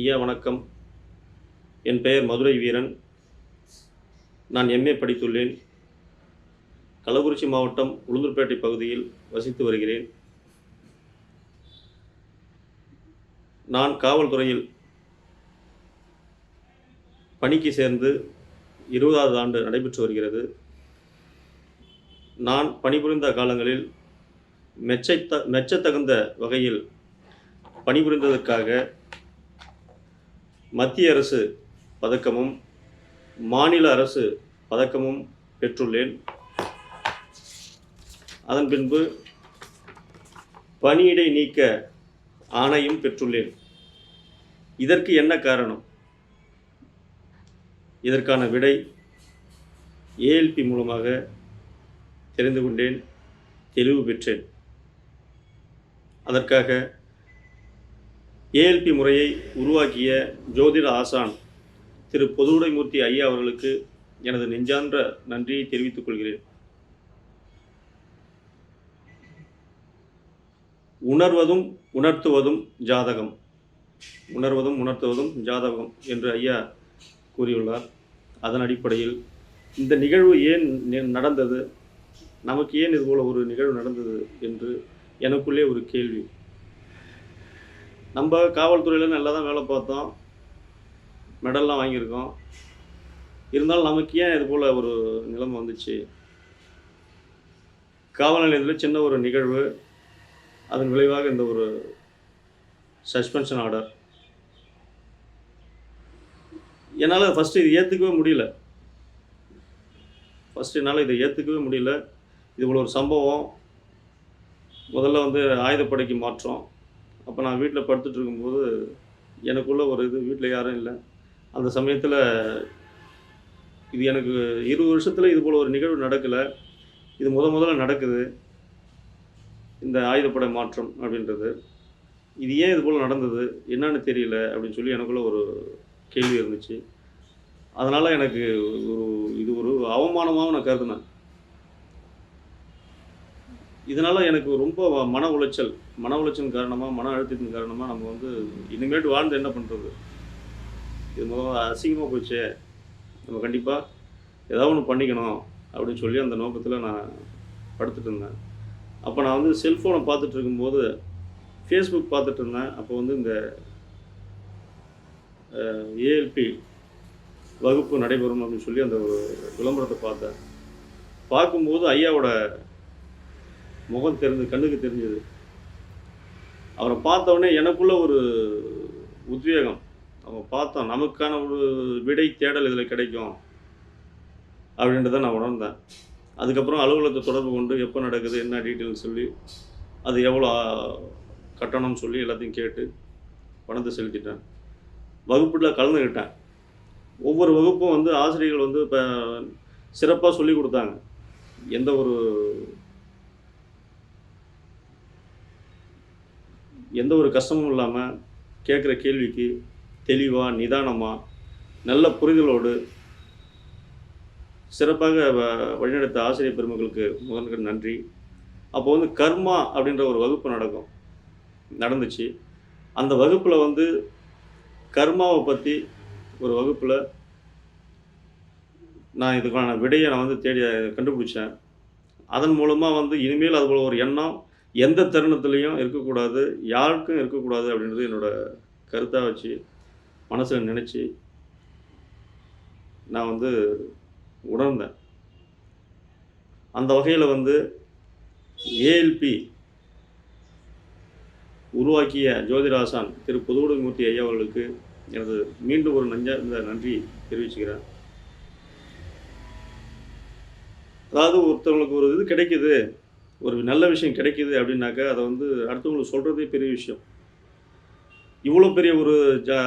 ஐயா வணக்கம். என் பெயர் மதுரை வீரன். நான் எம்ஏ படித்துள்ளேன். கள்ளக்குறிச்சி மாவட்டம் உளுந்தூர்பேட்டை பகுதியில் வசித்து வருகிறேன். நான் காவல்துறையில் பணிக்கு சேர்ந்து இருபதாவது ஆண்டு நடைபெற்று வருகிறது. நான் பணிபுரிந்த காலங்களில் மெச்சத்த மெச்சத்தகுந்த வகையில் பணிபுரிந்ததற்காக மத்திய அரசு பதக்கமும் மாநில அரசு பதக்கமும் பெற்றுள்ளேன். அதன் பின்பு பணியிடை நீக்க ஆணையும் பெற்றுள்ளேன். இதற்கு என்ன காரணம்? இதற்கான விடை ஏஎல்பி மூலமாக தெரிந்து கொண்டேன் தெளிவு பெற்றேன். அதற்காக ஏஎல்பி முறையை உருவாக்கிய ஜோதிட ஆசான் திரு பொதுவுடைமூர்த்தி ஐயா அவர்களுக்கு எனது நெஞ்சான்ற நன்றியை தெரிவித்துக் கொள்கிறேன். உணர்வதும் உணர்த்துவதும் ஜாதகம். உணர்வதும் உணர்த்துவதும் ஜாதகம் என்று ஐயா கூறியுள்ளார். அதன் அடிப்படையில் இந்த நிகழ்வு ஏன் நடந்தது? நமக்கு ஏன் இதுபோல் ஒரு நிகழ்வு நடந்தது என்று எனக்குள்ளே ஒரு கேள்வி. நம்ம காவல்துறையில் நல்லா தான் வேலை பார்த்தோம். மெடல்லாம் வாங்கியிருக்கோம். இருந்தாலும் நமக்கு ஏன் இது போல் ஒரு நிலைமை வந்துச்சு? காவல் நிலையத்தில் சின்ன ஒரு நிகழ்வு. அதன் விளைவாக இந்த ஒரு சஸ்பென்ஷன் ஆர்டர் என்னால் ஃபஸ்ட்டு இது ஏற்றுக்கவே முடியல. ஃபஸ்ட்டு என்னால் இதை ஏற்றுக்கவே முடியல. இது போல ஒரு சம்பவம். முதல்ல வந்து ஆயுதப்படைக்கு மாற்றம். அப்போ நான் வீட்டில் படுத்துட்டு இருக்கும்போது எனக்குள்ள ஒரு இது வீட்டில் யாரும் இல்லை. அந்த சமயத்தில் இது எனக்கு இருபது வருஷத்தில் இது போல் ஒரு நிகழ்வு நடக்கலை. இது முத முதல்ல நடக்குது. இந்த ஆயுதப்படை மாற்றம் அப்படின்றது. இது ஏன் இது போல் நடந்தது? என்னன்னு தெரியல அப்படின்னு சொல்லி எனக்குள்ள ஒரு கேள்வி இருந்துச்சு. அதனால் எனக்கு ஒரு இது ஒரு அவமானமாகவும் நான் கருதினேன். இதனால் எனக்கு ரொம்ப மன உளைச்சல். மன உளைச்சல் காரணமாக மன அழுத்தத்தின் காரணமாக நம்ம வந்து இனிமேட்டு வாழ்ந்து என்ன பண்ணுறது இது முதல்ல அசிங்கமாக போச்சே. நம்ம கண்டிப்பாக ஏதாவது ஒன்று பண்ணிக்கணும் அப்படின்னு சொல்லி அந்த நோக்கத்தில் நான் படுத்துட்டு இருந்தேன். அப்போ நான் வந்து செல்ஃபோனை பார்த்துட்டு இருக்கும்போது ஃபேஸ்புக் பார்த்துட்டு இருந்தேன். அப்போ வந்து இந்த ஏஎல்பி வகுப்பு நடைபெறும் அப்படின்னு சொல்லி அந்த ஒரு விளம்பரத்தை பார்த்தேன். பார்க்கும்போது ஐயாவோட முகம் தெரிஞ்சு கண்ணுக்கு தெரிஞ்சது. அவரை பார்த்தோடனே எனக்குள்ள ஒரு உத்வேகம். அவன் பார்த்தோம் நமக்கான ஒரு விடை தேடல் இதில் கிடைக்கும். அப்படின்றத நான் உணர்ந்தேன். அதுக்கப்புறம் அலுவலகத்தை தொடர்பு கொண்டு எப்போ நடக்குது என்ன டீட்டெயில் சொல்லி அது எவ்வளோ கட்டணம்னு சொல்லி எல்லாத்தையும் கேட்டு பணத்தை செலுத்திட்டேன். வகுப்பில் கலந்துக்கிட்டேன். ஒவ்வொரு வகுப்பும் வந்து ஆசிரியர்கள் வந்து இப்போ சிறப்பாக சொல்லி கொடுத்தாங்க. எந்த ஒரு எந்த ஒரு கஷ்டமும் இல்லாமல் கேட்குற கேள்விக்கு தெளிவாக நிதானமாக நல்ல புரிதலோடு சிறப்பாக வ- வழிநடத்த ஆசிரியர் பெருமக்களுக்கு முதன்கள் நன்றி. அப்போ வந்து கர்மா அப்படின்ற ஒரு வகுப்பு நடக்கும் நடந்துச்சு. அந்த வகுப்பில் வந்து கர்மாவை பற்றி ஒரு வகுப்பில் நான் இதுக்கான விடையை நான் வந்து தேடி கண்டுபிடிச்சேன். அதன் மூலமாக வந்து இனிமேல் அது போல் ஒரு எண்ணம் எந்த தருணத்துலேயும் இருக்கக்கூடாது யாருக்கும் இருக்கக்கூடாது அப்படின்றது என்னோட கருத்தாக வச்சு மனசில் நினச்சி நான் வந்து உணர்ந்தேன். அந்த வகையில் வந்து ஏஎல்பி உருவாக்கிய ஜோதிராசான் திரு புதுவுடைமூர்த்தி ஐயா அவர்களுக்கு எனது மீண்டும் ஒரு நஞ்சார்ந்த நன்றி தெரிவிச்சுக்கிறேன். அதாவது ஒருத்தவங்களுக்கு ஒரு இது கிடைக்குது ஒரு நல்ல விஷயம் கிடைக்கிது அப்படின்னாக்கா அதை வந்து அடுத்தவங்களுக்கு சொல்கிறதே பெரிய விஷயம். இவ்வளோ பெரிய ஒரு ஜா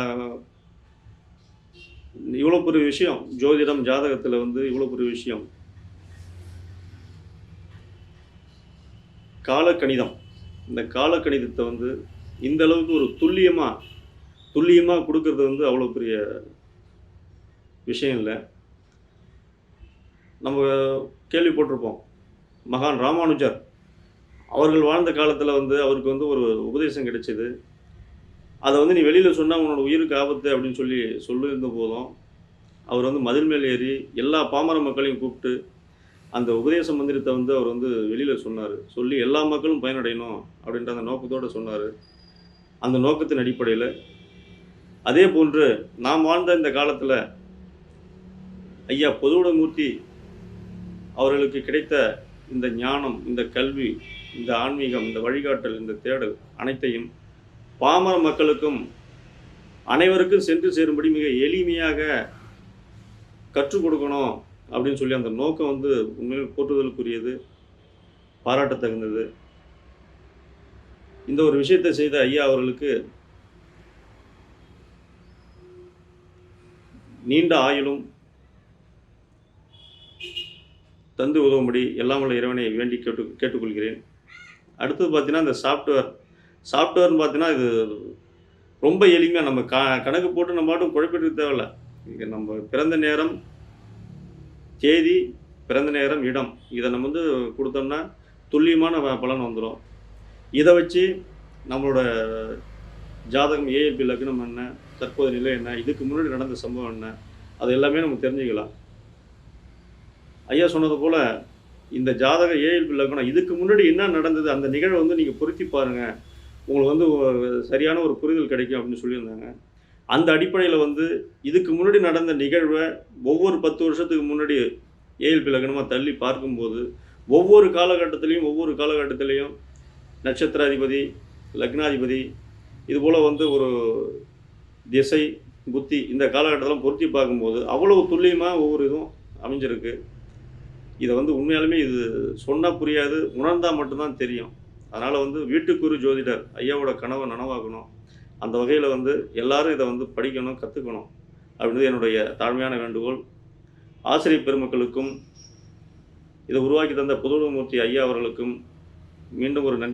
இவ்வளோ பெரிய விஷயம். ஜோதிடம் ஜாதகத்தில் வந்து இவ்வளோ பெரிய விஷயம். காலக்கணிதம். இந்த காலக்கணிதத்தை வந்து இந்த அளவுக்கு ஒரு துல்லியமாக துல்லியமாக கொடுக்கறது வந்து அவ்வளோ பெரிய விஷயம் இல்லை. நம்ம கேள்விப்பட்டிருப்போம். மகான் ராமானுஜர் அவர்கள் வாழ்ந்த காலத்தில் வந்து அவருக்கு வந்து ஒரு உபதேசம் கிடைச்சிது. அதை வந்து நீ வெளியில் சொன்னால் உன்னோட உயிருக்கு ஆபத்து அப்படின்னு சொல்லி சொல்லியிருந்த போதும் அவர் வந்து மதில் மேல் ஏறி எல்லா பாமர மக்களையும் கூப்பிட்டு அந்த உபதேச மந்திரத்தை வந்து அவர் வந்து வெளியில் சொன்னார். சொல்லி எல்லா மக்களும் பயனடையணும் அப்படின்ற அந்த நோக்கத்தோடு சொன்னார். அந்த நோக்கத்தின் அடிப்படையில் அதே போன்று நாம் வாழ்ந்த இந்த காலத்தில் ஐயா பொதுவுடமூர்த்தி அவர்களுக்கு கிடைத்த இந்த ஞானம் இந்த கல்வி இந்த ஆன்மீகம் இந்த வழிகாட்டல் இந்த தேடல் அனைத்தையும் பாமர மக்களுக்கும் அனைவருக்கும் சென்று சேரும்படி மிக எளிமையாக கற்றுக் கொடுக்கணும் அப்படின்னு சொல்லி அந்த நோக்கம் வந்து உண்மையில் போற்றுதலுக்குரியது பாராட்டத்தகுந்தது. இந்த ஒரு விஷயத்தை செய்த ஐயா அவர்களுக்கு நீண்ட ஆயுளும் தந்து உதவும்படி எல்லாம் உள்ள இறைவனை வேண்டி கேட்டு கேட்டுக்கொள்கிறேன். அடுத்தது பார்த்தீங்கன்னா இந்த சாஃப்ட்வேர் சாஃப்ட்வேர்னு பார்த்தீங்கன்னா இது ரொம்ப எளிமையாக நம்ம க கணக்கு போட்டு நம்ம மட்டும் குழப்பிட்டு தேவையில்ல. இங்கே நம்ம பிறந்த நேரம் தேதி பிறந்த நேரம் இடம். இதை நம்ம வந்து கொடுத்தோம்னா துல்லியமான பலன் வந்துடும் இதை வச்சு நம்மளோட ஜாதகம் ஏஎல்பி லக்னம் என்ன தற்போது நிலை என்ன இதுக்கு முன்னாடி நடந்த சம்பவம் என்ன அது எல்லாமே நம்ம தெரிஞ்சுக்கலாம். ஐயா சொன்னது போல் இந்த ஜாதக ஏஎல்பி லக்னம். இதுக்கு முன்னாடி என்ன நடந்தது? அந்த நிகழ்வை வந்து நீங்கள் பொருத்தி பாருங்கள் உங்களுக்கு வந்து சரியான ஒரு புரிதல் கிடைக்கும் அப்படின்னு சொல்லியிருந்தாங்க. அந்த அடிப்படையில் வந்து இதுக்கு முன்னாடி நடந்த நிகழ்வை ஒவ்வொரு பத்து வருஷத்துக்கு முன்னாடி ஏஎல்பி லக்னமாக தள்ளி பார்க்கும்போது ஒவ்வொரு காலகட்டத்திலையும் ஒவ்வொரு காலகட்டத்திலையும் நட்சத்திராதிபதி லக்னாதிபதி இது போல் வந்து ஒரு திசை புத்தி இந்த காலகட்டத்தெல்லாம் பொருத்தி பார்க்கும்போது அவ்வளவு துல்லியமாக ஒவ்வொரு இதுவும் அமைஞ்சிருக்கு. இதை வந்து உண்மையாலுமே இது சொன்னால் புரியாது உணர்ந்தால் மட்டும்தான் தெரியும். அதனால் வந்து வீட்டுக்குரு ஜோதிடர் ஐயாவோட கனவை நனவாகணும். அந்த வகையில் வந்து எல்லாரும் இதை வந்து படிக்கணும் கற்றுக்கணும் அப்படின்றது என்னுடைய தாழ்மையான வேண்டுகோள். ஆசிரியர் பெருமக்களுக்கும் இதை உருவாக்கி தந்த புதுமூர்த்தி ஐயா அவர்களுக்கும் மீண்டும் ஒரு நன்றி.